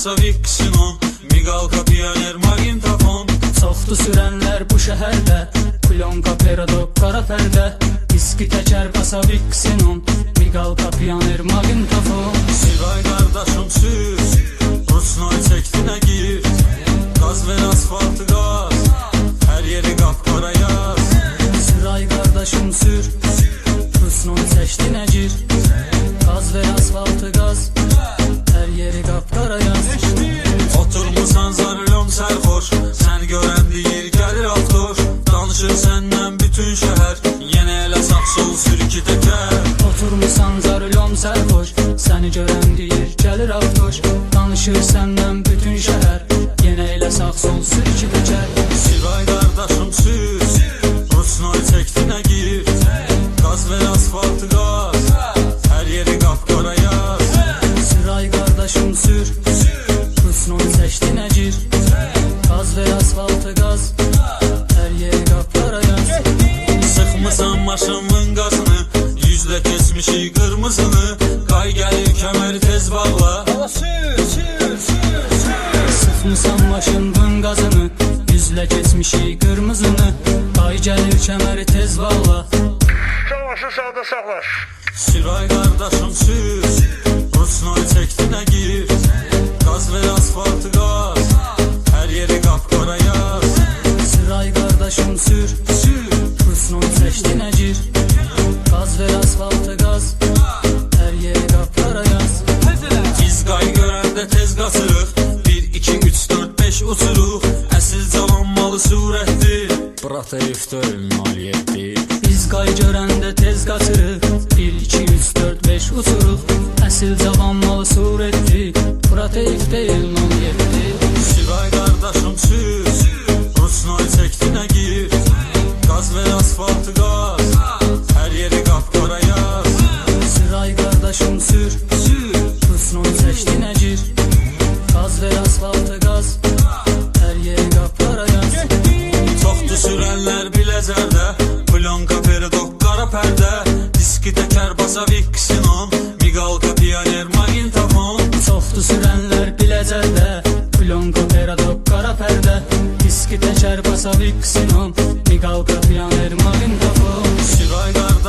Masaviksimo Migal Kapiyoner Magintafon Softu sürenler bu şehirde Klonka Peradok kara perde. İski teker Masaviksinun Migal Kapiyoner Magintafon Sigay kardeşim süz Rusnoy çektiğine gir. Gaz ver asfaltı gaz Her yeri kapkara yaz. Sıray kardeşim sür Rusnoy seçtiğine gir. Zarılom serhoş Seni gören deyir gelir avtoş Danışır senden bütün şehir Yine elə sağ sol sür iki teker Siray kardeşim sür. Rusnoy çektiğine gir? Gaz ver asfaltı gaz. Her yeri kapkara yaz. Sıray kardeşim sür. Rusnon seçti necir Gaz ver asfaltı gaz. Her yeri kapkara yaz. Sıkmısan maşımın Yüzlə keçmişi qırmızını Ay gəlir kəməri tez bağla Savaşı sağda saxlar. Siray kardeşim sür Rusnoy çektiğine gir. Gaz ver asfaltı gaz. Her yeri kapkara yaz. Sıray qardaşım sür Sür. Rusnon seçdi necir Gaz ver asfaltı gaz. Hər yeri qapqara yaz. Biz qay görəndə tez qaçırıq Brat F-4 maliyetdir Biz qay görəndə tez qaçırıq 1, 2, 3, 4, 5 uçuruq Əsil cavan biləcərdə Plonka peridok qara pərdə Diski təkər basa Vixenon Migalka piyoner magintafon Çoxdu sürənlər biləcərdə Plonka peradok qara pərdə Diski təkər basa Vixenon Migalka piyaner magintafon